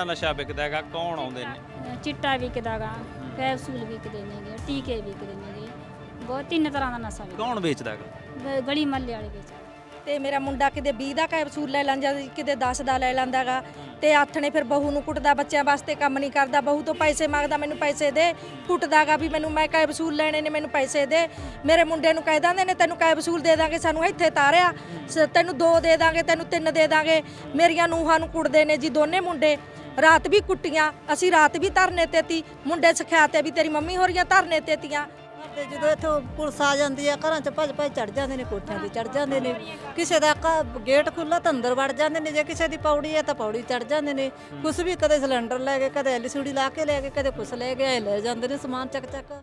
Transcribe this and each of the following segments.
ਦਾ ਨਸ਼ਾ ਵਿਕਦਾ ਹੈਗਾ ਕੌਣ ਆਉਂਦੇ ਨੇ? ਚਿੱਟਾ ਵਿਕਦਾਗਾ ਕੈਪਸੂਲ ਵਿਕਦੇ ਨੇਗੇ ਟੀਕੇ ਵਿਕਦੇ ਨੇਗੇ ਬਹੁਤ ਤਿੰਨ ਤਰ੍ਹਾਂ ਦਾ ਨਸ਼ਾ ਵਿਕਦਾ। ਕੌਣ ਵੇਚਦਾ ਹੈਗਾ? ਗਲੀ ਮੱਲੇ ਵਾਲੇ ਵਿੱਚ ਤੇ ਮੇਰਾ ਮੁੰਡਾ ਕਿਤੇ 20 ਦਾ ਕੈਪਸੂਲ ਲੈ ਲੈਂਦਾ ਜੀ, ਕਿਤੇ 10 ਦਾ ਲੈ ਲੈਂਦਾਗਾ ਤੇ ਹੱਥ ਨੇ ਫਿਰ ਬਹੂ ਨੂੰ ਕੁੱਟਦਾ ਬੱਚਿਆਂ ਵਾਸਤੇ ਕੰਮ ਨਹੀਂ ਕਰਦਾ ਬਹੂ ਤੋਂ ਪੈਸੇ ਮੰਗਦਾ ਮੈਨੂੰ ਪੈਸੇ ਦੇ ਕੁੱਟਦਾਗਾ ਵੀ ਮੈਨੂੰ ਮੈਂ ਕੈਪਸੂਲ ਲੈਣੇ ਨੇ ਮੈਨੂੰ ਪੈਸੇ ਦੇ। ਮੇਰੇ ਮੁੰਡੇ ਨੂੰ ਕਹਿ ਦਿੰਦੇ ਨੇ ਤੈਨੂੰ ਕੈਪਸੂਲ ਦੇ ਦਾਂਗੇ ਸਾਨੂੰ ਇੱਥੇ ਤਾਰਿਆ ਸ- ਤੈਨੂੰ ਦੋ ਦੇ ਦਾਂਗੇ ਤੈਨੂੰ ਤਿੰਨ ਦੇ ਦਾਂਗੇ। ਮੇਰੀਆਂ ਨੂੰਹਾਂ ਨੂੰ ਕੁੱਟਦੇ ਨੇ ਜੀ ਦੋਨੇ ਮੁੰਡੇ। ਰਾਤ ਵੀ ਕੁੱਟੀਆਂ ਅਸੀਂ ਰਾਤ ਵੀ ਧਰਨੇ ਤੇ ਤੀ ਮੁੰਡੇ ਸਿਖਾਤੇ ਵੀ ਤੇਰੀ ਮੰਮੀ ਹੋਰੀਆਂ ਧਰਨੇ ਤੇ ਤੀਆਂ। ਤੇ ਜਦੋਂ ਇੱਥੋਂ ਪੁਲਿਸ ਆ ਜਾਂਦੀ ਆ ਘਰਾਂ 'ਚ ਭੱਜ ਭੱਜ ਚੜ ਜਾਂਦੇ ਨੇ ਕੋਠਿਆਂ ਤੇ ਚੜ ਜਾਂਦੇ ਨੇ। ਕਿਸੇ ਦਾ ਘ- ਗੇਟ ਖੁੱਲਾ ਤਾਂ ਅੰਦਰ ਵੜ ਜਾਂਦੇ ਨੇ ਜੇ ਕਿਸੇ ਦੀ ਪੌੜੀ ਹੈ ਤਾਂ ਪੌੜੀ ਚੜ ਜਾਂਦੇ ਨੇ। ਕੁਛ ਵੀ ਕਦੇ ਸਿਲੰਡਰ ਲੈ ਗਏ ਕਦੇ ਐਲਸੀਡੀ ਲਾ ਕੇ ਲੈ ਗਏ ਕਦੇ ਕੁਛ ਲੈ ਗਏ ਐ ਲੈ ਜਾਂਦੇ ਨੇ ਸਮਾਨ ਚੱਕ ਚੱਕ।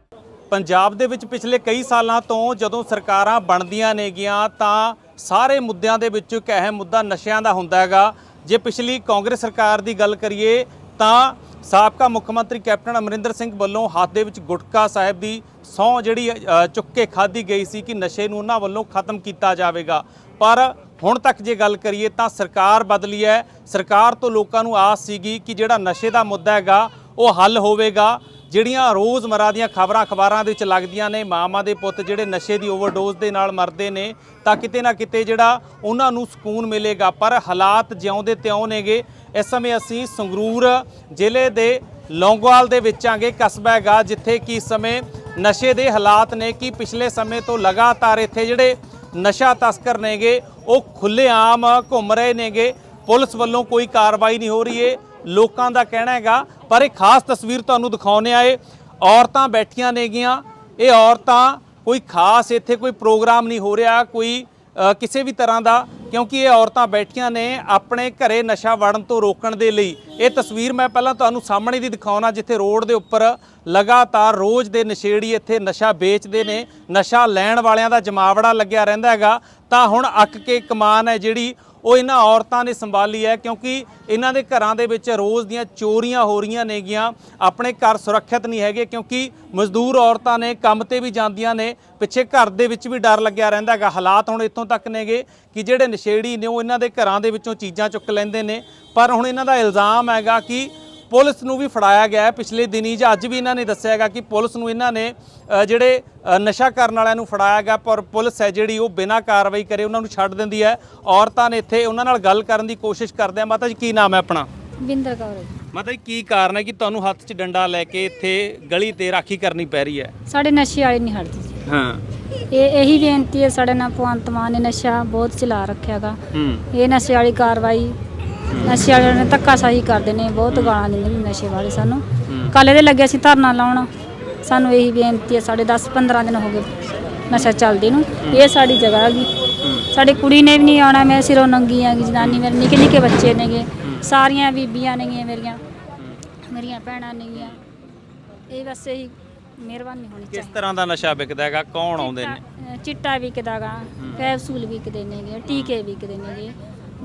ਪੰਜਾਬ ਦੇ ਵਿੱਚ ਪਿਛਲੇ ਕਈ ਸਾਲਾਂ ਤੋਂ ਜਦੋਂ ਸਰਕਾਰਾਂ ਬਣਦੀਆਂ ਨੇਗੀਆਂ ਤਾਂ ਸਾਰੇ ਮੁੱਦਿਆਂ ਦੇ ਵਿੱਚੋਂ ਇੱਕ ਅਹਿਮ ਮੁੱਦਾ ਨਸ਼ਿਆਂ ਦਾ ਹੁੰਦਾ ਹੈਗਾ। ਜੇ ਪਿਛਲੀ ਕਾਂਗਰਸ ਸਰਕਾਰ ਦੀ ਗੱਲ ਕਰੀਏ, ਤਾਂ ਸਾਬਕਾ ਮੁੱਖ ਮੰਤਰੀ ਕੈਪਟਨ ਅਮਰਿੰਦਰ ਸਿੰਘ ਵੱਲੋਂ ਹੱਥ ਦੇ ਵਿੱਚ ਗੁਟਕਾ ਸਾਹਿਬ ਦੀ ਸਹੁੰ ਜਿਹੜੀ ਚੁੱਕ ਕੇ ਖਾਧੀ ਗਈ ਸੀ ਕਿ ਨਸ਼ੇ ਨੂੰ ਉਹਨਾਂ ਵੱਲੋਂ ਖਤਮ ਕੀਤਾ ਜਾਵੇਗਾ। ਪਰ ਹੁਣ ਤੱਕ ਜੇ ਗੱਲ ਕਰੀਏ, ਤਾਂ ਸਰਕਾਰ ਬਦਲੀ ਹੈ। ਸਰਕਾਰ ਤੋਂ ਲੋਕਾਂ ਨੂੰ ਆਸ ਸੀਗੀ ਕਿ ਜਿਹੜਾ ਨਸ਼ੇ ਦਾ ਮੁੱਦਾ ਹੈਗਾ, ਉਹ ਹੱਲ ਹੋਵੇਗਾ। ਜਿਹੜੀਆਂ ਰੋਜ਼ਮਰਾ ਦੀਆਂ ਖਬਰਾਂ ਅਖਬਾਰਾਂ ਦੇ ਵਿੱਚ ਲੱਗਦੀਆਂ ਨੇ ਮਾਮਾ ਦੇ ਪੁੱਤ ਜਿਹੜੇ ਨਸ਼ੇ ਦੀ ਓਵਰਡੋਜ਼ ਦੇ ਨਾਲ ਮਰਦੇ ਨੇ, ਤਾਂ ਕਿਤੇ ਨਾ ਕਿਤੇ ਜਿਹੜਾ ਉਹਨਾਂ ਨੂੰ ਸਕੂਨ ਮਿਲੇਗਾ। ਪਰ ਹਾਲਾਤ ਜਿਉਂਦੇ ਤਿਉਂ ਨੇਗੇ ਇਸ ਸਮੇਂ ਅਸੀਂ ਸੰਗਰੂਰ ਜ਼ਿਲ੍ਹੇ ਦੇ ਲੌਂਗਵਾਲ ਦੇ ਵਿੱਚ ਆਂਗੇ, ਕਸਬਾ ਹੈਗਾ, ਜਿੱਥੇ ਕਿ ਇਸ ਸਮੇਂ ਨਸ਼ੇ ਦੇ ਹਾਲਾਤ ਨੇ ਕਿ ਪਿਛਲੇ ਸਮੇਂ ਤੋਂ ਲਗਾਤਾਰ ਇੱਥੇ ਜਿਹੜੇ ਨਸ਼ਾ ਤਸਕਰ ਨੇਗੇ, ਉਹ ਖੁੱਲ੍ਹੇਆਮ ਘੁੰਮ ਰਹੇ ਨੇਗੇ। ਪੁਲਿਸ ਵੱਲੋਂ ਕੋਈ ਕਾਰਵਾਈ ਨਹੀਂ ਹੋ ਰਹੀ ਏ। ਲੋਕਾਂ ਦਾ ਕਹਿਣਾ ਹੈਗਾ, ਪਰ ਇਹ ਖਾਸ ਤਸਵੀਰ ਤੁਹਾਨੂੰ ਦਿਖਾਉਣੇ ਆਏ ਔਰਤਾਂ ਬੈਠੀਆਂ ਨੇਗੀਆਂ। ਇਹ ਔਰਤਾਂ ਕੋਈ ਖਾਸ ਇੱਥੇ ਕੋਈ ਪ੍ਰੋਗਰਾਮ ਨਹੀਂ ਹੋ ਰਿਹਾ, ਕੋਈ ਕਿਸੇ ਵੀ ਤਰ੍ਹਾਂ ਦਾ, ਕਿਉਂਕਿ ਇਹ ਔਰਤਾਂ ਬੈਠੀਆਂ ਨੇ ਆਪਣੇ ਘਰੇ ਨਸ਼ਾ ਵੜਨ ਤੋਂ ਰੋਕਣ ਦੇ ਲਈ। ਇਹ ਤਸਵੀਰ ਮੈਂ ਪਹਿਲਾਂ ਤੁਹਾਨੂੰ ਸਾਹਮਣੇ ਦੀ ਦਿਖਾਉਣਾ, ਜਿੱਥੇ ਰੋਡ ਦੇ ਉੱਪਰ ਲਗਾਤਾਰ ਰੋਜ਼ ਦੇ ਨਸ਼ੇੜੀ ਇੱਥੇ ਨਸ਼ਾ ਵੇਚਦੇ ਨੇ, ਨਸ਼ਾ ਲੈਣ ਵਾਲਿਆਂ ਦਾ ਜਮਾਵੜਾ ਲੱਗਿਆ ਰਹਿੰਦਾ ਹੈਗਾ। ਤਾਂ ਹੁਣ ਅੱਕ ਕੇ ਕਮਾਨ ਹੈ ਜਿਹੜੀ ਉਹ ਇਹਨਾਂ ਔਰਤਾਂ ਨੇ ਸੰਭਾਲੀ ਹੈ, ਕਿਉਂਕਿ ਇਹਨਾਂ ਦੇ ਘਰਾਂ ਦੇ ਵਿੱਚ ਰੋਜ਼ ਦੀਆਂ ਚੋਰੀਆਂ ਹੋ ਰਹੀਆਂ ਨੇਗੀਆਂ। ਆਪਣੇ ਘਰ ਸੁਰੱਖਿਅਤ ਨਹੀਂ ਹੈਗੇ, ਕਿਉਂਕਿ ਮਜ਼ਦੂਰ ਔਰਤਾਂ ਨੇ ਕੰਮ ਤੇ ਵੀ ਜਾਂਦੀਆਂ ਨੇ। ਪਿੱਛੇ ਘਰ ਦੇ ਵਿੱਚ ਵੀ ਡਰ ਲੱਗਿਆ ਰਹਿੰਦਾ ਹੈਗਾ। ਹਾਲਾਤ ਹੁਣ ਇੱਥੋਂ ਤੱਕ ਨੇਗੇ ਕਿ ਜਿਹੜੇ ਨਸ਼ੇੜੀ ਨੇ, ਉਹ ਇਹਨਾਂ ਦੇ ਘਰਾਂ ਦੇ ਵਿੱਚੋਂ ਚੀਜ਼ਾਂ ਚੁੱਕ ਲੈਂਦੇ ਨੇ। ਪਰ ਹੁਣ ਇਹਨਾਂ ਦਾ ਇਲਜ਼ਾਮ ਹੈਗਾ ਕਿ ਪੁਲਿਸ ਨੂੰ ਵੀ ਫੜਾਇਆ ਗਿਆ ਪਿਛਲੇ ਦਿਨੀ ਜਾਂ ਅੱਜ ਵੀ ਇਹਨਾਂ ਨੇ ਦੱਸਿਆ ਹੈਗਾ ਕਿ ਪੁਲਿਸ ਨੂੰ ਇਹਨਾਂ ਨੇ ਜਿਹੜੇ ਨਸ਼ਾ ਕਰਨ ਵਾਲਿਆਂ ਨੂੰ ਫੜਾਇਆ ਗਿਆ ਪਰ ਪੁਲਿਸ ਹੈ ਜਿਹੜੀ ਉਹ ਬਿਨਾਂ ਕਾਰਵਾਈ ਕਰੇ ਉਹਨਾਂ ਨੂੰ ਛੱਡ ਦਿੰਦੀ ਹੈ। ਔਰਤਾਂ ਨੇ ਇੱਥੇ ਉਹਨਾਂ ਨਾਲ ਗੱਲ ਕਰਨ ਦੀ ਕੋਸ਼ਿਸ਼ ਕਰਦੇ ਆ। ਮਾਤਾ ਜੀ ਕੀ ਨਾਮ ਹੈ ਆਪਣਾ? ਬਿੰਦਰ ਕੌਰ ਮਾਤਾ ਜੀ ਕੀ ਕਾਰਨ ਹੈ ਕਿ ਤੁਹਾਨੂੰ ਹੱਥ 'ਚ ਡੰਡਾ ਲੈ ਕੇ ਇੱਥੇ ਗਲੀ ਤੇ ਰਾਖੀ ਕਰਨੀ ਪੈ ਰਹੀ ਹੈ? ਸਾਡੇ ਨਸ਼ੇ ਵਾਲੇ ਨਹੀਂ ਹਟਦੇ ਜੀ। ਹਾਂ। ਇਹ ਇਹੀ ਬੇਨਤੀ ਹੈ ਸਾਡੇ ਨਾਲ ਭਗਵੰਤ ਮਾਨ ਨੇ ਨਸ਼ਾ ਬਹੁਤ ਚਲਾ ਰੱਖਿਆਗਾ ਇਹ ਨਸ਼ੇ ਵਾਲੀ ਕਾਰਵਾਈ ਨਸ਼ੇ ਵਾਲਿਆਂ ਨੇ ਧੱਕਾਸ਼ਾਹੀ ਕਰਦੇ ਨੇ ਬਹੁਤ ਗਾਲਾਂ ਦਿੰਦੇ ਨੇ ਨਸ਼ੇ ਵਾਲੇ ਸਾਨੂੰ। ਕੱਲ੍ਹ ਦੇ ਲੱਗੇ ਸੀ ਧਰਨਾ ਲਾਉਣ। ਸਾਨੂੰ ਇਹੀ ਬੇਨਤੀ ਹੈ ਸਾਡੇ 10 15 ਦਿਨ ਹੋ ਗਏ ਨਸ਼ਾ ਚੱਲਦੇ ਨੂੰ। ਇਹ ਸਾਡੀ ਜਗ੍ਹਾ ਹੈਗੀ। ਸਾਡੀ ਕੁੜੀ ਨੇ ਵੀ ਨਹੀਂ ਆਉਣਾ ਮੈਂ ਸਿਰੋਂ ਨੰਗੀ ਹੈਗੀ ਜਨਾਨੀ ਮੇਰੇ ਨਿੱਕੇ ਨਿੱਕੇ ਬੱਚੇ ਨੇਗੇ। ਸਾਰੀਆਂ ਬੀਬੀਆਂ ਨੇਗੀਆਂ ਮੇਰੀਆਂ ਮੇਰੀਆਂ ਭੈਣਾਂ ਨੇਗੀਆਂ। ਇਹ ਬਸ ਇਹੀ ਮਿਹਰਬਾਨੀ ਹੋਣੀ ਕਿਸ ਤਰ੍ਹਾਂ ਦਾ ਨਸ਼ਾ ਵਿਕਦਾ ਹੈਗਾ? ਕੌਣ ਆਉਂਦੇ ਨੇ? ਚਿੱਟਾ ਵਿਕਦਾਗਾ ਕੈਪਸੂਲ ਵਿਕਦੇ ਨੇਗੇ ਟੀਕੇ ਵਿਕਦੇ ਨੇਗੇ।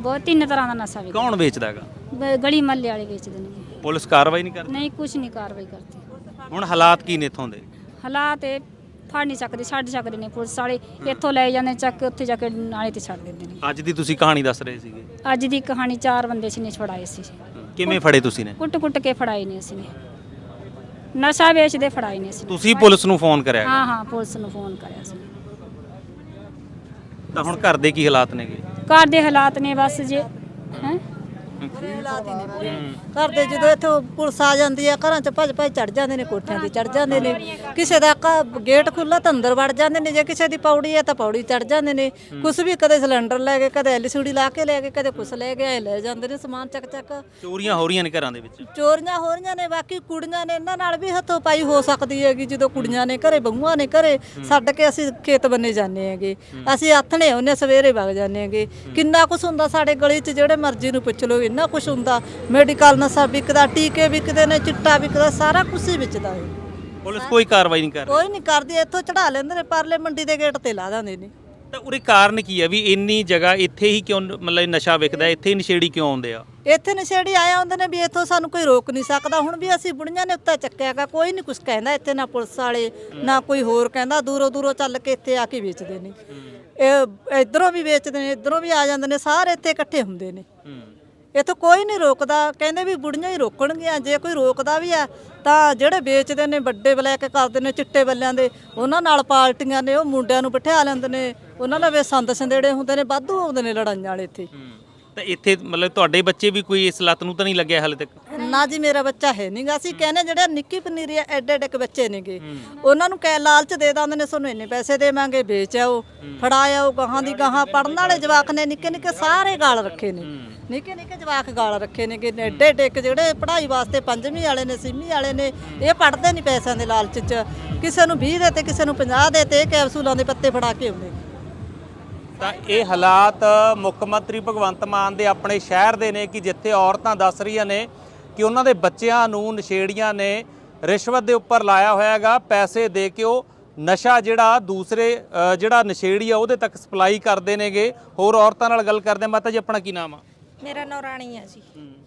ਬਹੁਤ ਤਿੰਨ ਤਰ੍ਹਾਂ ਦਾ ਨਸ਼ਾ ਵਿਕਦਾ ਕੌਣ ਵੇਚਦਾ ਹੈਗਾ? ਬ- ਗਲੀ ਮੱਲੇ ਵਾਲੇ ਵੇਚਦੇ ਨੇ। ਪੁਲਿਸ ਕਾਰਵਾਈ ਨਹੀਂ ਕਰਦੀ? ਨਹੀਂ ਕੁਝ ਨਹੀਂ ਕਾਰਵਾਈ ਕਰਦੀ। ਹੁਣ ਹਾਲਾਤ ਕੀ ਨੇ ਇੱਥੋਂ ਦੇ? ਹਾਲਾਤ ਇਹ ਫੜ ਨਹੀਂ ਸਕਦੇ ਛੱਡ ਸਕਦੇ ਨੇ ਪੁਲਿਸ ਵਾਲੇ। ਇੱਥੋਂ ਲੈ ਜਾਂਦੇ ਚੱਕ ਕੇ ਉੱਥੇ ਜਾ ਕੇ ਨਾਲੇ ਤੇ ਛੱਡ ਦਿੰਦੇ ਨੇ। ਅੱਜ ਦੀ ਤੁਸੀਂ ਕਹਾਣੀ ਦੱਸ ਰਹੇ ਸੀਗੇ। ਅੱਜ ਦੀ ਕਹਾਣੀ ਚਾਰ ਬੰਦੇ ਸੀ ਨੇ ਛੁਡਾਏ ਸੀ। ਕਿਵੇਂ ਫੜੇ ਤੁਸੀਂ ਨੇ? ਕੁੱਟ ਕੁੱਟ ਕੇ ਫੜਾਏ ਨੇ ਅਸੀਂ ਨੇ। ਨਸ਼ਾ ਵੇਚਦੇ ਫੜਾਏ ਨੇ ਅਸੀਂ ਤੁਸੀਂ ਪੁਲਿਸ ਨੂੰ ਫੋਨ ਕਰਿਆ ਹਾਂ ਹਾਂ ਪੁਲਿਸ ਨੂੰ ਫੋਨ ਕਰਿਆ ਸੀ ਤਾਂ ਹੁਣ ਘਰ ਦੇ ਕੀ ਹਾਲਾਤ ਨੇਗੇ? ਘਰ ਦੇ ਹਾਲਾਤ ਨੇ ਬਸ ਜੇ ਹੈ? ਹਾਲਾਤ ਘਰ ਦੇ ਜਦੋਂ ਇੱਥੋਂ ਪੁਲਿਸ ਆ ਜਾਂਦੀ ਆ ਘਰਾਂ 'ਚ ਭੱਜ ਭੱਜ ਚੜ ਜਾਂਦੇ ਨੇ ਕੋਠਿਆਂ ਤੇ ਚੜ ਜਾਂਦੇ ਨੇ। ਕਿਸੇ ਦਾ ਘ- ਗੇਟ ਖੁੱਲਾ ਤਾਂ ਅੰਦਰ ਵੜ ਜਾਂਦੇ ਨੇ ਜੇ ਕਿਸੇ ਦੀ ਪੌੜੀ ਹੈ ਤਾਂ ਪੌੜੀ ਚੜ ਜਾਂਦੇ ਨੇ। ਕੁਛ ਵੀ ਕਦੇ ਸਿਲੰਡਰ ਲੈ ਗਏ ਕਦੇ ਐਲਸੀਡੀ ਲਾ ਕੇ ਲੈ ਗਏ ਕਦੇ ਕੁਛ ਲੈ ਗਏ ਐ ਲੈ ਜਾਂਦੇ ਨੇ ਸਮਾਨ ਚੱਕ ਚੱਕ ਚੋਰੀਆਂ ਹੋ ਰਹੀਆਂ ਨੇ ਘਰਾਂ ਦੇ ਵਿੱਚ। ਚੋਰੀਆਂ ਹੋ ਰਹੀਆਂ ਨੇ ਬਾਕੀ ਕੁੜੀਆਂ ਨੇ ਇਹਨਾਂ ਨਾਲ ਵੀ ਹੱਥੋਂ ਪਾਈ ਹੋ ਸਕਦੀ ਹੈਗੀ ਜਦੋਂ ਕੁੜੀਆਂ ਨੇ ਘਰੇ ਬਹੂਆਂ ਨੇ ਘਰੇ ਛੱਡ ਕੇ ਅਸੀਂ ਖੇਤ ਬੰਨੇ ਜਾਂਦੇ ਹੈਗੇ। ਅਸੀਂ ਆਥਣੇ ਉਹਨੇ ਸਵੇਰੇ ਵਗ ਜਾਂਦੇ ਹੈਗੇ। ਕਿੰਨਾ ਕੁਛ ਹੁੰਦਾ ਸਾਡੇ ਗਲੀ 'ਚ ਜਿਹੜੇ ਮਰਜ਼ੀ ਨੂੰ ਪੁੱਛ ਲਓ ਇੰਨਾ ਕੁਛ ਹੁੰਦਾ। ਮੈਡੀਕਲ ਨਸ਼ਾ ਵਿਕਦਾ ਟੀਕੇ ਵਿਕਦੇ ਨੇ ਚਿੱਟਾ ਵਿਕਦਾ ਸਾਰਾ ਕੁਛ ਹੀ ਵਿਕਦਾ ਹੈ ਪੁਲਿਸ ਕੋਈ ਕਾਰਵਾਈ ਨਹੀਂ ਕਰ ਰਹੀ। ਕੋਈ ਨਹੀਂ ਕਰਦੀ ਇੱਥੋਂ ਚੜਾ ਲੈਂਦੇ ਨੇ ਪਰਲੇ ਮੰਡੀ ਦੇ ਗੇਟ ਤੇ ਲਾ ਦਿੰਦੇ ਨੇ। ਤਾਂ ਉਰੇ ਕਾਰਨ ਕੀ ਹੈ ਵੀ ਇੰਨੀ ਜਗ੍ਹਾ ਇੱਥੇ ਹੀ ਕਿਉਂ ਮਤਲਬ ਨਸ਼ਾ ਵਿਕਦਾ ਇੱਥੇ ਹੀ ਨਸ਼ੇੜੀ ਕਿਉਂ ਆਉਂਦੇ ਆ? ਇੱਥੇ ਨਸ਼ੇੜੀ ਆਇਆ ਹੁੰਦੇ ਨੇ ਵੀ ਇੱਥੋਂ ਸਾਨੂੰ ਕੋਈ ਰੋਕ ਨਹੀਂ ਸਕਦਾ। ਹੁਣ ਵੀ ਅਸੀਂ ਬੁੜੀਆਂ ਨੇ ਉੱਤੇ ਚੱਕਿਆਗਾ ਕੋਈ ਨਹੀਂ ਕੁਝ ਕਹਿੰਦਾ ਇੱਥੇ ਨਾ ਪੁਲਿਸ ਵਾਲੇ ਨਾ ਕੋਈ ਹੋਰ ਕਹਿੰਦਾ ਦੂਰੋਂ ਦੂਰੋਂ ਚੱਲ ਕੇ ਇੱਥੇ ਆ ਕੇ ਵੇਚਦੇ ਨੇ। ਇਹ ਇਧਰੋਂ ਵੀ ਵੇਚਦੇ ਨੇ ਇਧਰੋਂ ਵੀ ਆ ਜਾਂਦੇ ਨੇ ਸਾਰੇ ਇੱਥੇ ਇਕੱਠੇ ਹੁੰਦੇ ਨੇ। ਇੱਥੇ ਕੋਈ ਨਹੀਂ ਰੋਕਦਾ। ਕਹਿੰਦੇ ਵੀ ਬੁੜੀਆਂ ਹੀ ਰੋਕਣਗੀਆਂ। ਜੇ ਕੋਈ ਰੋਕਦਾ ਵੀ ਆ, ਤਾਂ ਜਿਹੜੇ ਵੇਚਦੇ ਨੇ ਵੱਡੇ ਬਲੈਕ ਕਰਦੇ ਨੇ ਚਿੱਟੇ ਬੱਲਿਆਂ ਦੇ, ਉਹਨਾਂ ਨਾਲ ਪਾਰਟੀਆਂ ਨੇ, ਉਹ ਮੁੰਡਿਆਂ ਨੂੰ ਬਿਠਾ ਲੈਂਦੇ ਨੇ। ਉਹਨਾਂ ਨਾਲ ਵੇ ਸੰਦ ਸੰਦੇੜੇ ਹੁੰਦੇ ਨੇ, ਵਾਧੂ ਆਉਂਦੇ ਨੇ ਲੜਾਈਆਂ ਵਾਲੇ ਇੱਥੇ। ਤਾਂ ਇੱਥੇ ਮਤਲਬ ਤੁਹਾਡੇ ਬੱਚੇ ਵੀ ਕੋਈ ਇਸ ਲੱਤ ਨੂੰ ਤਾਂ ਨਹੀਂ ਲੱਗਿਆ ਹਾਲੇ ਤੱਕ? ਨਾ ਜੀ ਮੇਰਾ ਬੱਚਾ ਹੈ ਨਹੀਂਗਾ ਅਸੀਂ ਕਹਿੰਦੇ ਜਿਹੜੇ ਨਿੱਕੀ ਪਨੀਰੀ ਆ ਐਡੇ ਐਡੇ ਬੱਚੇ ਨੇਗੇ। ਉਹਨਾਂ ਨੂੰ ਕਹਿ ਲਾਲਚ ਦੇ ਦਿੰਦੇ ਨੇ ਸਾਨੂੰ ਇੰਨੇ ਪੈਸੇ ਦੇਵਾਂਗੇ ਵੇਚ ਆਓ ਫੜਾ ਆਓ ਗਾਹਾਂ ਦੀ ਗਾਹਾਂ ਪੜਨ ਵਾਲੇ ਜਵਾਕ ਨੇ ਨਿੱਕੇ ਨਿੱਕੇ ਸਾਰੇ ਗਾਲ ਰੱਖੇ ਨੇ। ਨਿੱਕੇ ਨਿੱਕੇ ਜਵਾਕ ਗਾਲ ਰੱਖੇ ਨੇ ਕਿ ਐਡੇ ਐਡੇ ਕੁ ਜਿਹੜੇ ਪੜ੍ਹਾਈ ਵਾਸਤੇ ਪੰਜਵੀਂ ਵਾਲੇ ਨੇ ਛੇਵੀਂ ਵਾਲੇ ਨੇ ਇਹ ਪੜਦੇ ਨਹੀਂ ਪੈਸਿਆਂ ਦੇ ਲਾਲਚ 'ਚ। ਕਿਸੇ ਨੂੰ 20 ਦੇ ਤੇ ਕਿਸੇ ਨੂੰ 50 ਦੇ ਤੇ ਕੈਪਸੂਲਾਂ ਦੇ ਪੱਤੇ ਫੜਾ ਕੇ ਆਉਂਦੇ। ਤਾਂ ਇਹ ਹਾਲਾਤ ਮੁੱਖ ਮੰਤਰੀ ਭਗਵੰਤ ਮਾਨ ਦੇ ਆਪਣੇ ਸ਼ਹਿਰ ਦੇ ਨੇ ਕਿ ਜਿੱਥੇ ਔਰਤਾਂ ਦੱਸ ਰਹੀਆਂ ਨੇ ਕਿ ਉਹਨਾਂ ਦੇ ਬੱਚਿਆਂ ਨੂੰ ਨਸ਼ੇੜੀਆਂ ਨੇ ਰਿਸ਼ਵਤ ਦੇ ਉੱਪਰ ਲਾਇਆ ਹੋਇਆ ਹੈਗਾ ਪੈਸੇ ਦੇ ਕੇ ਉਹ ਨਸ਼ਾ ਜਿਹੜਾ ਦੂਸਰੇ ਜਿਹੜਾ ਨਸ਼ੇੜੀ ਆ ਉਹਦੇ ਤੱਕ ਸਪਲਾਈ ਕਰਦੇ ਨੇਗੇ। ਹੋਰ ਔਰਤਾਂ ਨਾਲ ਗੱਲ ਕਰਦੇ। ਮਾਤਾ ਜੀ ਆਪਣਾ ਕੀ ਨਾਮ ਆ? ਮੇਰਾ ਨਾਂ ਰਾਣੀ ਆ ਜੀ।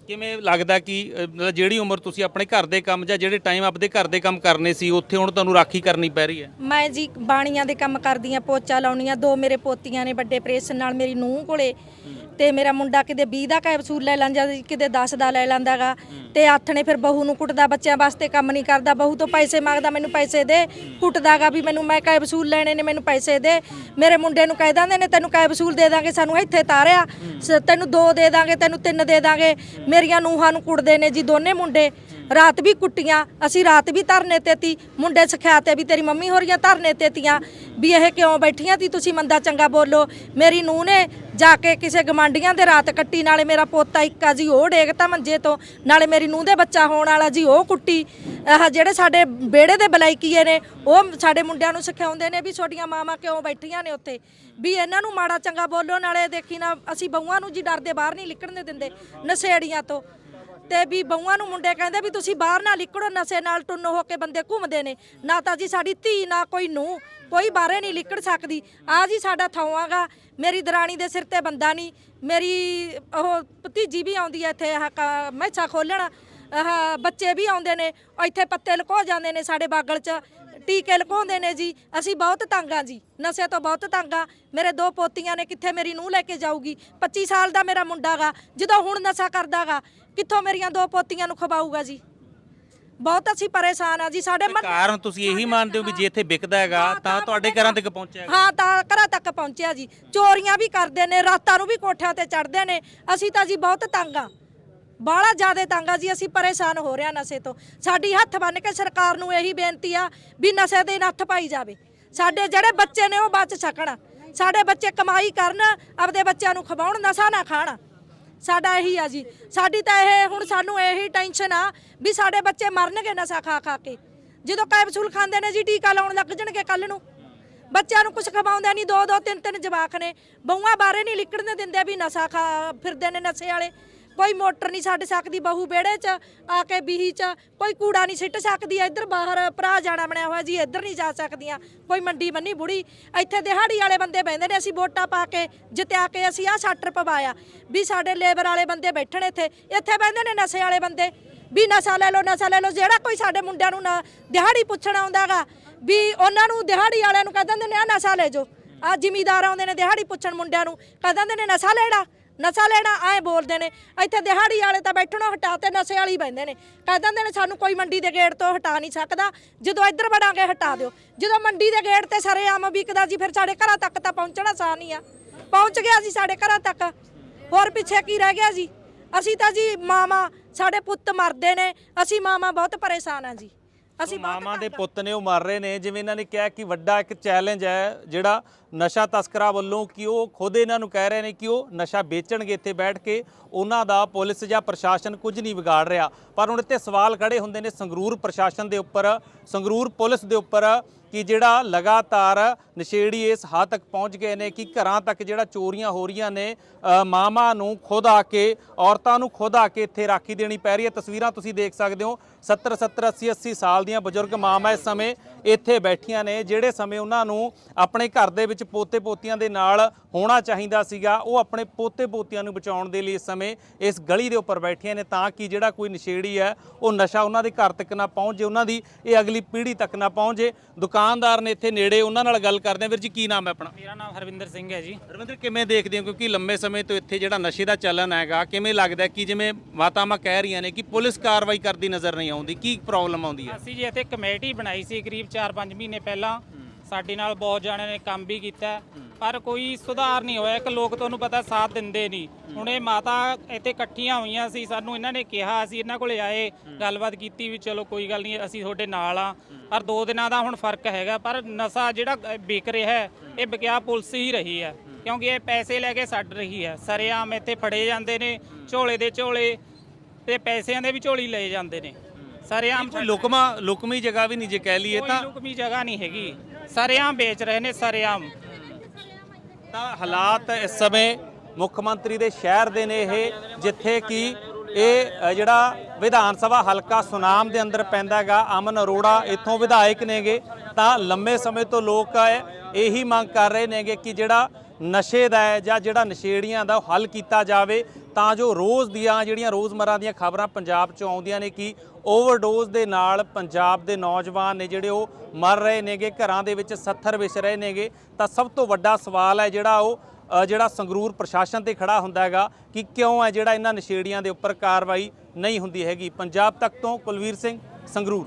ਕਿਵੇਂ ਲੱਗਦਾ ਕਿ ਅ, ਮਤਲਬ ਜਿਹੜੀ ਉਮਰ ਤੁਸੀਂ ਆਪਣੇ ਘਰ ਦੇ ਕੰਮ ਜਾਂ ਜਿਹੜੇ ਟਾਈਮ ਆਪਦੇ ਘਰ ਦੇ ਕੰਮ ਕਰਨੇ ਸੀ ਉੱਥੇ ਹੁਣ ਤੁਹਾਨੂੰ ਰਾਖੀ ਕਰਨੀ ਪੈ ਰਹੀ ਹੈ? ਮੈਂ ਜੀ ਬਾਣੀਆਂ ਦੇ ਕੰਮ ਕਰਦੀਆਂ ਪੋਚਾ ਲਾਉਣੀ ਆ ਦੋ ਮੇਰੇ ਪੋਤੀਆਂ ਨੇ ਵੱਡੇ ਪ੍ਰੇਸ਼ਨ ਨਾਲ ਮੇਰੀ ਨੂੰਹ ਕੋਲੇ। ਤੇ ਮੇਰਾ ਮੁੰਡਾ ਕਿਤੇ 20 ਦਾ ਕੈਪਸੂਲ ਲੈ ਲੈਂਦਾ ਜੀ ਕਿਤੇ 10 ਦਾ ਲੈ ਲੈਂਦਾਗਾ। ਤੇ ਹੱਥ ਨੇ ਫਿਰ ਬਹੂ ਨੂੰ ਕੁੱਟਦਾ, ਬੱਚਿਆਂ ਵਾਸਤੇ ਕੰਮ ਨਹੀਂ ਕਰਦਾ, ਬਹੂ ਤੋਂ ਪੈਸੇ ਮੰਗਦਾ, ਮੈਨੂੰ ਪੈਸੇ ਦੇ। ਕੁੱਟਦਾਗਾ ਵੀ ਮੈਨੂੰ, ਮੈਂ ਕੈਪਸੂਲ ਲੈਣੇ ਨੇ, ਮੈਨੂੰ ਪੈਸੇ ਦੇ। ਮੇਰੇ ਮੁੰਡੇ ਨੂੰ ਕਹਿ ਦਿੰਦੇ ਨੇ, ਤੈਨੂੰ ਕੈਪਸੂਲ ਦੇ ਦਾਂਗੇ, ਸਾਨੂੰ ਇੱਥੇ ਤਾਰਿਆ। ਸ- ਤੈਨੂੰ ਦੋ ਦੇ ਦਾਂਗੇ, ਤੈਨੂੰ ਤਿੰਨ ਦੇ ਦਾਂਗੇ। ਮੇਰੀਆਂ ਨੂੰਹਾਂ ਨੂੰ ਕੁੱਟਦੇ ਨੇ ਜੀ ਦੋਨੇ ਮੁੰਡੇ। ਰਾਤ ਵੀ ਕੁੱਟੀਆਂ, ਅਸੀਂ ਰਾਤ ਵੀ ਧਰਨੇ ਤੇ ਤੀ, ਮੁੰਡੇ ਸਿਖਾਤੇ ਵੀ ਤੇਰੀ ਮੰਮੀ ਹੋਰੀਆਂ ਧਰਨੇ ਤੇ ਤੀਆਂ, ਵੀ ਇਹ ਕਿਉਂ ਬੈਠੀਆਂ ਤੀ ਤੁਸੀਂ ਮੰਦਾ ਚੰਗਾ ਬੋਲੋ? ਮੇਰੀ ਨੂੰਹ ਨੇ ਜਾ ਕੇ ਕਿਸੇ ਗਮਾਂਡੀਆਂ ਦੇ ਰਾਤ ਕੱਟੀ, ਨਾਲੇ ਮੇਰਾ ਪੋਤਾ ਇੱਕਾ ਜੀ, ਉਹ ਡੇਗਤਾ ਮੰਜੇ ਤੋਂ, ਨਾਲੇ ਮੇਰੀ ਨੂੰਹ ਦੇ ਬੱਚਾ ਹੋਣ ਵਾਲਾ ਜੀ, ਉਹ ਕੁੱਟੀ। ਆਹ ਜਿਹੜੇ ਸਾਡੇ ਵਿਹੜੇ ਦੇ ਬਲਾਈਕੀਏ ਨੇ, ਉਹ ਸਾਡੇ ਮੁੰਡਿਆਂ ਨੂੰ ਸਿਖਾਉਂਦੇ ਨੇ ਵੀ ਛੋਟੀਆਂ ਮਾਵਾਂ ਕਿਉਂ ਬੈਠੀਆਂ ਨੇ ਉੱਥੇ? ਵੀ ਇਹਨਾਂ ਨੂੰ ਮਾੜਾ ਚੰਗਾ ਬੋਲੋ, ਨਾਲੇ ਦੇਖੀ ਨਾ, ਅਸੀਂ ਬਹੂਆਂ ਨੂੰ ਜੀ ਡਰਦੇ, ਬਾਹਰ ਨਹੀਂ ਨਿਕਲਣ ਦਿੰਦੇ, ਨਸ਼ੇੜੀਆਂ ਤੋਂ। ਤੇ ਵੀ ਬਹੂਆਂ ਨੂੰ ਮੁੰਡੇ ਕਹਿੰਦੇ ਵੀ ਤੁਸੀਂ ਬਾਹਰ ਨਾ ਲਿਕੜੋ ਨਸ਼ੇ ਨਾਲ ਟੁੰਨ ਹੋ ਕੇ ਬੰਦੇ ਘੁੰਮਦੇ ਨੇ। ਨਾ ਤਾਂ ਜੀ ਸਾਡੀ ਧੀ, ਨਾ ਕੋਈ ਨੂੰ ਕੋਈ ਬਾਹਰੇ ਨਹੀਂ ਲਿਕੜ ਸਕਦੀ। ਆ ਜੀ ਸਾਡਾ ਥਾਵਾਂਗਾ ਮੇਰੀ ਦਰਾਣੀ ਦੇ ਸਿਰ ਤੇ ਬੰਦਾ ਨਹੀਂ। ਮੇਰੀ ਉਹ ਭਤੀਜੀ ਵੀ ਆਉਂਦੀ ਹੈ ਇੱਥੇ, ਆਹ ਖੋਲਣ। ਆਹ ਬੱਚੇ ਵੀ ਆਉਂਦੇ ਨੇ। ਇੱਥੇ ਪੱਤੇ ਲੁਕੋ ਜਾਂਦੇ ਨੇ ਸਾਡੇ ਬਾਗਲ 'ਚ। ਟੀਕੇ ਲੁਕਾਉਂਦੇ ਨੇ ਜੀ। ਅਸੀਂ ਬਹੁਤ ਤੰਗ ਆ ਜੀ। ਨਸ਼ੇ ਤੋਂ ਬਹੁਤ ਤੰਗ ਆ। ਮੇਰੇ ਦੋ ਪੋਤੀਆਂ ਨੇ ਕਿੱਥੇ ਮੇਰੀ ਨੂੰਹ ਲੈ ਕੇ ਜਾਊਗੀ? 25 ਸਾਲ ਦਾ ਮੇਰਾ ਮੁੰਡਾ ਗਾ। ਜਦੋਂ ਹੁਣ ਨਸ਼ਾ ਕਰਦਾਗਾ ਕਿੱਥੋਂ ਮੇਰੀਆਂ ਦੋ ਪੋਤੀਆਂ ਨੂੰ ਖਵਾਊਗਾ ਜੀ? ਬਹੁਤ ਅਸੀਂ ਪਰੇਸ਼ਾਨ ਆ ਜੀ ਸਾਡੇ ਮਨ ਕਾਰਨ ਤੁਸੀਂ ਇਹੀ ਮੰਨਦੇ ਹੋ ਵੀ ਜੇ ਇੱਥੇ ਵਿਕਦਾ ਹੈਗਾ ਤਾਂ ਤੁਹਾਡੇ ਘਰਾਂ ਤੱਕ ਪਹੁੰਚਿਆ ਹਾਂ ਤਾਂ ਘਰਾਂ ਤੱਕ ਪਹੁੰਚਿਆ ਜੀ। ਚੋਰੀਆਂ ਵੀ ਕਰਦੇ ਨੇ ਰਾਤਾਂ ਨੂੰ ਵੀ ਕੋਠਿਆਂ ਤੇ ਚੜਦੇ ਨੇ। ਅਸੀਂ ਤਾਂ ਜੀ ਬਹੁਤ ਤੰਗ ਆ। ਬਾਹਲਾ ਜ਼ਿਆਦਾ ਤੰਗ ਆ ਜੀ ਅਸੀਂ ਪਰੇਸ਼ਾਨ ਹੋ ਰਹੇ ਹਾਂ ਨਸ਼ੇ ਤੋਂ। ਸਾਡੀ ਹੱਥ ਬੰਨ ਕੇ ਸਰਕਾਰ ਨੂੰ ਇਹੀ ਬੇਨਤੀ ਆ ਵੀ ਨਸ਼ੇ ਦੇ ਨੱਥ ਪਾਈ ਜਾਵੇ। ਸਾਡੇ ਜਿਹੜੇ ਬੱਚੇ ਨੇ ਉਹ ਬਚ ਸਕਣ। ਸਾਡੇ ਬੱਚੇ ਕਮਾਈ ਕਰਨ ਆਪਦੇ ਬੱਚਿਆਂ ਨੂੰ ਖਵਾਉਣ ਨਸ਼ਾ ਨਾ ਖਾਣ। ਸਾਡਾ ਇਹੀ ਆ ਜੀ। ਸਾਡੀ ਤਾਂ ਇਹ ਹੁਣ ਸਾਨੂੰ ਇਹੀ ਟੈਨਸ਼ਨ ਆ ਵੀ ਸਾਡੇ ਬੱਚੇ ਮਰਨਗੇ ਨਸ਼ਾ ਖਾ ਖਾ ਕੇ। ਜਦੋਂ ਕੈਪਸੂਲ ਖਾਂਦੇ ਨੇ ਜੀ, ਟੀਕਾ ਲਾਉਣ ਲੱਗ ਜਾਣਗੇ ਕੱਲ ਨੂੰ। ਬੱਚਿਆਂ ਨੂੰ ਕੁਝ ਖਵਾਉਂਦੇ ਨਹੀਂ ਦੋ ਦੋ ਤਿੰਨ ਤਿੰਨ ਜਵਾਕ ਨੇ। ਬਹੂਆਂ ਬਾਰੇ ਨਹੀਂ ਲਿਕੜਨ ਦਿੰਦੇ ਵੀ ਨਸ਼ਾ ਖਾ ਫਿਰਦੇ ਨੇ ਨਸ਼ੇ ਵਾਲੇ। ਕੋਈ ਮੋਟਰ ਨਹੀਂ ਛੱਡ ਸਕਦੀ ਬਹੂ ਵਿਹੜੇ 'ਚ, ਆ ਕੇ ਬੀਹੀ 'ਚ, ਕੋਈ ਕੂੜਾ ਨਹੀਂ ਸਿੱਟ ਸਕਦੀ, ਇੱਧਰ ਬਾਹਰ ਭਰਾ ਜਾਣਾ ਬਣਿਆ ਹੋਇਆ ਜੀ, ਇੱਧਰ ਨਹੀਂ ਜਾ ਸਕਦੀਆਂ, ਕੋਈ ਮੰਡੀ ਬੰਨੀ ਬੁੜੀ, ਇੱਥੇ ਦਿਹਾੜੀ ਵਾਲੇ ਬੰਦੇ ਬਹਿੰਦੇ ਨੇ, ਅਸੀਂ ਵੋਟਾਂ ਪਾ ਕੇ ਜਿੱਤਿਆ ਕੇ ਅਸੀਂ ਆਹ ਸ਼ਟਰ ਪਵਾਇਆ, ਵੀ ਸਾਡੇ ਲੇਬਰ ਵਾਲੇ ਬੰਦੇ ਬੈਠਣ ਇੱਥੇ ਇੱਥੇ ਬਹਿੰਦੇ ਨੇ ਨਸ਼ੇ ਵਾਲੇ ਬੰਦੇ, ਵੀ ਨਸ਼ਾ ਲੈ ਲਓ, ਨਸ਼ਾ ਲੈ ਲਓ, ਜਿਹੜਾ ਕੋਈ ਸਾਡੇ ਮੁੰਡਿਆਂ ਨੂੰ ਨਾ ਦਿਹਾੜੀ ਪੁੱਛਣ ਆਉਂਦਾਗਾ ਵੀ ਉਹਨਾਂ ਨੂੰ ਦਿਹਾੜੀ ਵਾਲਿਆਂ ਨੂੰ ਕਹਿ ਦਿੰਦੇ ਨੇ ਆ ਨਸ਼ਾ ਲੈ ਜਾਓ ਆ ਜ਼ਿਮੀਦਾਰ ਆਉਂਦੇ ਨੇ ਦਿਹਾੜੀ ਪੁੱਛਣ ਮੁੰਡਿਆਂ ਨੂੰ, ਕਹਿ ਦਿੰਦੇ ਨੇ, ਨਸ਼ਾ ਲੈਣਾ ਨਸ਼ਾ ਲੈਣਾ, ਐ ਬੋਲਦੇ ਨੇ। ਇੱਥੇ ਦਿਹਾੜੀ ਵਾਲੇ ਤਾਂ ਬੈਠਣੋਂ ਹਟਾ ਤੇ ਨਸ਼ੇ ਵਾਲੀ ਬੈੰਦੇ ਨੇ। ਕਹਿ ਦਿੰਦੇ ਨੇ, ਸਾਨੂੰ ਕੋਈ ਮੰਡੀ ਦੇ ਗੇਟ ਤੋਂ ਹਟਾ ਨਹੀਂ ਸਕਦਾ। ਜਦੋਂ ਇੱਧਰ ਵੜਾਂਗੇ, ਹਟਾ ਦਿਓ। ਜਦੋਂ ਮੰਡੀ ਦੇ ਗੇਟ ਤੇ ਸਾਰੇ ਆਮ ਵਿਕਦਾ ਜੀ, ਫਿਰ ਸਾਡੇ ਘਰਾਂ ਤੱਕ ਤਾਂ ਪਹੁੰਚਣਾ ਆਸਾਨ ਹੀ ਆ। ਪਹੁੰਚ ਗਿਆ ਜੀ ਸਾਡੇ ਘਰਾਂ ਤੱਕ। ਹੋਰ ਪਿੱਛੇ ਕੀ ਰਹਿ ਗਿਆ ਜੀ? ਅਸੀਂ ਤਾਂ ਜੀ ਮਾਮਾ ਸਾਡੇ ਪੁੱਤ ਮਰਦੇ ਨੇ। ਅਸੀਂ ਮਾਮਾ ਬਹੁਤ ਪਰੇਸ਼ਾਨ ਆ ਜੀ। ਅਸੀਂ ਮਾਮਾ ਦੇ ਪੁੱਤ ਨੇ ਉਹ ਮਰ ਰਹੇ ਨੇ ਜਿਵੇਂ ਇਹਨਾਂ ਨੇ ਕਿਹਾ ਕਿ ਵੱਡਾ ਇੱਕ ਚੈਲੰਜ ਹੈ ਜਿਹੜਾ ਨਸ਼ਾ ਤਸਕਰਾਂ ਵੱਲੋਂ ਕਿ ਉਹ ਖੁਦ ਇਹਨਾਂ ਨੂੰ ਕਹਿ ਰਹੇ ਨੇ ਕਿ ਉਹ ਨਸ਼ਾ ਵੇਚਣਗੇ ਇੱਥੇ ਬੈਠ ਕੇ ਉਹਨਾਂ ਦਾ ਪੁਲਿਸ ਜਾਂ ਪ੍ਰਸ਼ਾਸਨ ਕੁਝ ਨਹੀਂ ਵਿਗਾੜ ਰਿਹਾ। ਪਰ ਹੁਣ ਇੱਥੇ ਸਵਾਲ ਖੜੇ ਹੁੰਦੇ ਨੇ ਸੰਗਰੂਰ ਪ੍ਰਸ਼ਾਸਨ ਦੇ ਉੱਪਰ ਸੰਗਰੂਰ ਪੁਲਿਸ ਦੇ ਉੱਪਰ ਕਿ ਜਿਹੜਾ ਲਗਾਤਾਰ ਨਸ਼ੇੜੀ ਇਸ ਹੱਦ ਤੱਕ ਪਹੁੰਚ ਗਏ ਨੇ ਕਿ ਘਰਾਂ ਤੱਕ ਜਿਹੜਾ ਚੋਰੀਆਂ ਹੋ ਰਹੀਆਂ ਨੇ ਅ, ਨੂੰ ਖੁਦ ਆ ਕੇ ਔਰਤਾਂ ਨੂੰ ਖੁਦ ਆ ਕੇ ਇੱਥੇ ਰਾਖੀ ਦੇਣੀ ਪੈ ਰਹੀ ਹੈ। ਤਸਵੀਰਾਂ ਤੁਸੀਂ ਦੇਖ ਸਕਦੇ ਹੋ। 70 70 80 80 ਸਾਲ ਦੀਆਂ ਬਜ਼ੁਰਗ ਮਾਮਾ ਇਸ ਸਮੇਂ ਇੱਥੇ ਬੈਠੀਆਂ ਨੇ ਜਿਹੜੇ ਸਮੇਂ ਉਹਨਾਂ ਨੂੰ ਆਪਣੇ ਘਰ ਦੇ ਵਿੱਚ ਪੋਤੇ ਪੋਤੀਆਂ ਦੇ ਨਾਲ ਹੋਣਾ ਚਾਹੀਦਾ ਸੀਗਾ ਉਹ ਆਪਣੇ ਪੋਤੇ ਪੋਤੀਆਂ ਨੂੰ ਬਚਾਉਣ ਦੇ ਲਈ ਇਸ ਸਮੇਂ ਇਸ ਗਲੀ ਦੇ ਉੱਪਰ ਬੈਠੀਆਂ ਨੇ ਤਾਂ ਕਿ ਜਿਹੜਾ ਕੋਈ ਨਸ਼ੇੜੀ ਹੈ ਉਹ ਨਸ਼ਾ ਉਹਨਾਂ ਦੇ ਘਰ ਤੱਕ ਨਾ ਪਹੁੰਚੇ ਉਹਨਾਂ ਦੀ ਇਹ ਅਗਲੀ ਪੀੜ੍ਹੀ ਤੱਕ ਨਾ ਪਹੁੰਚੇ। ਦੁਕਾਨਦਾਰ ਨੇ ਇੱਥੇ ਨੇੜੇ ਉਹਨਾਂ ਨਾਲ ਗੱਲ ਕਰਦੇ ਆ ਵੀਰ ਜੀ ਕੀ ਨਾਮ ਹੈ ਆਪਣਾ? ਮੇਰਾ ਨਾਮ ਹਰਵਿੰਦਰ ਸਿੰਘ ਹੈ ਜੀ। ਰਵਿੰਦਰ ਕਿਵੇਂ ਦੇਖਦੇ ਹੋ? ਕਿਉਂਕਿ ਲੰਮੇ ਸਮੇਂ ਤੋਂ ਇੱਥੇ ਜਿਹੜਾ ਨਸ਼ੇ ਦਾ ਚੱਲਣ ਹੈਗਾ ਕਿਵੇਂ ਲੱਗਦਾ ਹੈ ਕਿ ਜਿਵੇਂ ਮਾਤਾਵਾਂ ਕਹਿ ਰਹੀਆਂ ਨੇ ਕਿ ਪੁਲਿਸ ਕਾਰਵਾਈ ਕਰਦੀ ਨਜ਼ਰ ਨਹੀਂ ਆਉਂਦੀ ਕੀ ਪ੍ਰੋਬਲਮ ਆਉਂਦੀ ਹੈ? ਅਸੀਂ ਜੀ ਇੱਥੇ ਕਮੇਟੀ ਬਣਾਈ ਸੀ ਕਰੀਬ 4-5 ਮਹੀਨੇ ਪਹਿਲਾਂ ਸਾਡੇ ਨਾਲ ਬਹੁਤ ਜਾਣਿਆਂ ਨੇ ਕੰਮ ਵੀ ਕੀਤਾ। ਪਰ ਕੋਈ ਸੁਧਾਰ ਨਹੀਂ ਹੋਇਆ। ਕਿ ਲੋਕ ਤੁਹਾਨੂੰ ਪਤਾ ਸਾਥ ਦਿੰਦੇ ਨਹੀਂ। ਹੁਣ ਇਹ ਮਾਤਾ ਇੱਥੇ ਇਕੱਠੀਆਂ ਹੋਈਆਂ ਸੀ। ਸਾਨੂੰ ਇਹਨਾਂ ਨੇ ਕਿਹਾ ਅਸੀਂ ਇਹਨਾਂ ਕੋਲੇ ਆਏ ਗੱਲਬਾਤ ਕੀਤੀ ਵੀ ਚਲੋ ਕੋਈ ਗੱਲ ਨਹੀਂ ਅਸੀਂ ਤੁਹਾਡੇ ਨਾਲ ਆ। ਪਰ ਦੋ ਦਿਨਾਂ ਦਾ ਹੁਣ ਫ਼ਰਕ ਹੈਗਾ। ਪਰ ਨਸ਼ਾ ਜਿਹੜਾ ਵਿਕ ਰਿਹਾ ਹੈ ਇਹ ਵਿਕਿਆ ਪੁਲਿਸ ਹੀ ਰਹੀ ਹੈ। ਕਿਉਂਕਿ ਇਹ ਪੈਸੇ ਲੈ ਕੇ ਛੱਡ ਰਹੀ ਹੈ। ਸਰੇਆਮ ਇੱਥੇ ਫੜੇ ਜਾਂਦੇ ਨੇ ਝੋਲੇ ਦੇ ਝੋਲੇ ਤੇ ਪੈਸਿਆਂ ਦੇ ਵੀ ਝੋਲੀ ਲਏ ਜਾਂਦੇ ਨੇ। ਸਰੇਆਮ ਕੋਈ ਲੁਕਮਾ ਲੁਕਮੀ ਜਗ੍ਹਾ ਵੀ ਨਹੀਂ ਜੇ ਕਹਿ ਲਈਏ ਕੋਈ ਤਾਂ ਲੁਕਮੀ ਜਗ੍ਹਾ ਨਹੀਂ ਹੈਗੀ। ਸਰੇਆਮ ਵੇਚ ਰਹੇ ਨੇ ਸਰੇਆਮ ਤਾਂ ਹਾਲਾਤ ਇਸ ਸਮੇਂ ਮੁੱਖ ਮੰਤਰੀ ਦੇ ਸ਼ਹਿਰ ਦੇ ਨੇ ਇਹ ਜਿੱਥੇ ਕਿ ਇਹ ਜਿਹੜਾ ਵਿਧਾਨ ਸਭਾ ਹਲਕਾ ਸੁਨਾਮ ਦੇ ਅੰਦਰ ਪੈਂਦਾ ਹੈਗਾ ਅਮਨ ਅਰੋੜਾ ਇੱਥੋਂ ਵਿਧਾਇਕ ਨੇਗੇ। ਤਾਂ ਲੰਮੇ ਸਮੇਂ ਤੋਂ ਲੋਕ ਇਹੀ ਮੰਗ ਕਰ ਰਹੇ ਨੇਗੇ ਕਿ ਜਿਹੜਾ ਨਸ਼ੇ ਦਾ ਹੈ ਜਾਂ ਜਿਹੜਾ ਨਸ਼ੇੜੀਆਂ ਦਾ ਉਹ ਹੱਲ ਕੀਤਾ ਜਾਵੇ, ਤਾਂ ਜੋ ਰੋਜ਼ ਦੀਆਂ ਜਿਹੜੀਆਂ ਰੋਜ਼ਮਰਾਂ ਦੀਆਂ ਖਬਰਾਂ ਪੰਜਾਬ 'ਚੋਂ ਆਉਂਦੀਆਂ ਨੇ ਕਿ ਓਵਰਡੋਜ਼ ਦੇ ਨਾਲ ਪੰਜਾਬ ਦੇ ਨੌਜਵਾਨ ਨੇ ਜਿਹੜੇ ਉਹ ਮਰ ਰਹੇ ਨੇਗੇ, ਘਰਾਂ ਦੇ ਵਿੱਚ ਸੱਥਰ ਵਿਛ ਰਹੇ ਨੇਗੇ, ਤਾਂ ਸਭ ਤੋਂ ਵੱਡਾ ਸਵਾਲ ਹੈ ਜਿਹੜਾ ਉਹ ਜਿਹੜਾ ਸੰਗਰੂਰ ਪ੍ਰਸ਼ਾਸਨ ਤੇ ਖੜਾ ਹੁੰਦਾ ਹੈਗਾ ਕਿ ਕਿਉਂ ਹੈ ਜਿਹੜਾ ਇਹਨਾਂ ਨਸ਼ੇੜੀਆਂ ਦੇ ਉੱਪਰ ਕਾਰਵਾਈ ਨਹੀਂ ਹੁੰਦੀ ਹੈਗੀ। ਪੰਜਾਬ ਤੱਕ ਤੋਂ ਕੁਲਵੀਰ ਸਿੰਘ, ਸੰਗਰੂਰ।